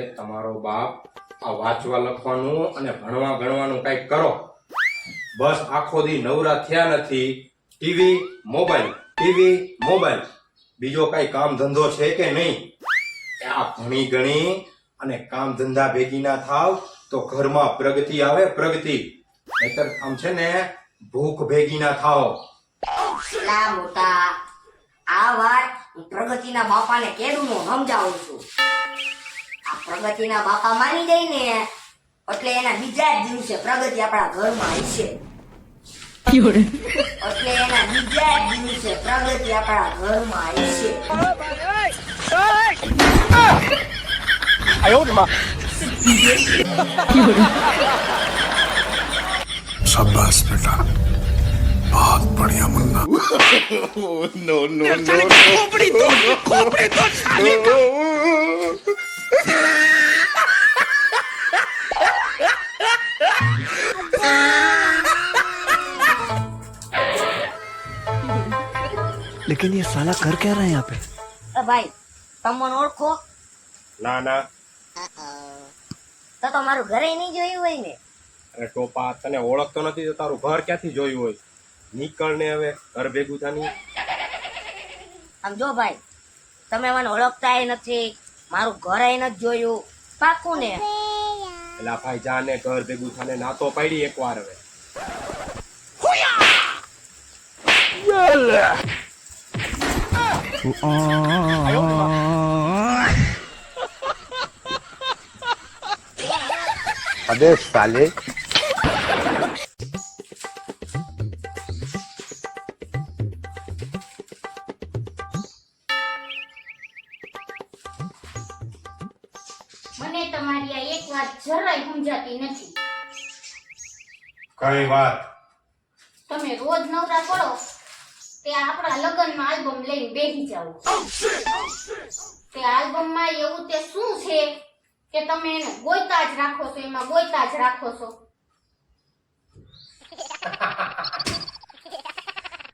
તમારો બાપ આ વાંચવા લખવાનું અને ભણવા ગણવાનું કંઈક કરો. બસ આખો દી નવરા થયા નથી. TV, mobile TV, mobile. બીજો કઈ કામ ધંધો છે કે નહીં? આ ભણી ગણી અને કામ ધંધા ભેગી ના થાવ તો ઘરમાં પ્રગતિ આવે પ્રગતિ. નહીતર આમ છે ને, ભૂખ ભેગી ના થાવ. આ વાત પ્રગતિના બાપાને કેડું હું સમજાવું છું. પ્રગતિના બાપા માની જાય ને એટલે એના બીજા જ દિવસે પ્રગતિ આપણા ઘરમાં હશે એટલે એના બીજા જ દિવસે પ્રગતિ આપણા ઘરમાં હશે शाबाश बेटा बहुत बढ़िया मुन्ना लेकिन ये साला कर क्या रहा है यहाँ पे અ ભાઈ તમને ઓળખો ના ના તો તો મારું ઘરે નહીં જોયું હોય ને અરે ટોપા તને ઓળખતો નથી તો તારું ઘર ક્યાંથી જોયું હોય નીકળ ને હવે ઘર ભેગું થાની આમ જો ભાઈ તમે મને ઓળખતા નથી મારું ઘરે નથી જોયું પાકું ને એટલે ભાઈ જાને ઘર ભેગું થાને નાતો પાડી એકવાર હવે. અબે સાલે મને તમારી આ એક વાત જરાય સમજાતી નથી. કઈ વાત? તમે રોજ નવરા કરો તે આપણા લગ્નમાં આલ્બમ લઈને બેસી જાઓ. તે આલ્બમમાં એવું તે શું છે કે તમે એને ગોઈતા જ રાખો છો એમાં ગોઈતા જ રાખો છો?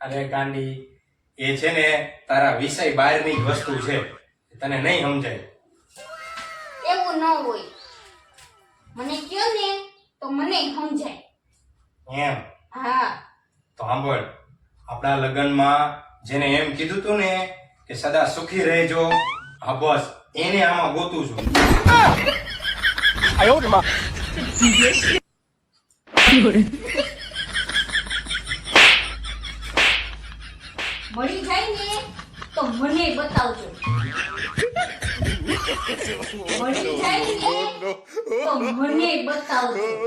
અરે ગાંડી એ છે ને તારા વિષય બહારની જ વસ્તુ છે તને નહીં સમજાય. ન હોય. મને કયો ને તો મને સમજાય. એમ? હા. તો સાંભળ આપણા લગ્નમાં જેને એમ કીધું તું ને કે સદા સુખી રહેજો. હા બસ એને આમાં ગોતું છું. આયો ને મળી જાય ને તો મને બતાવજો. બતાવું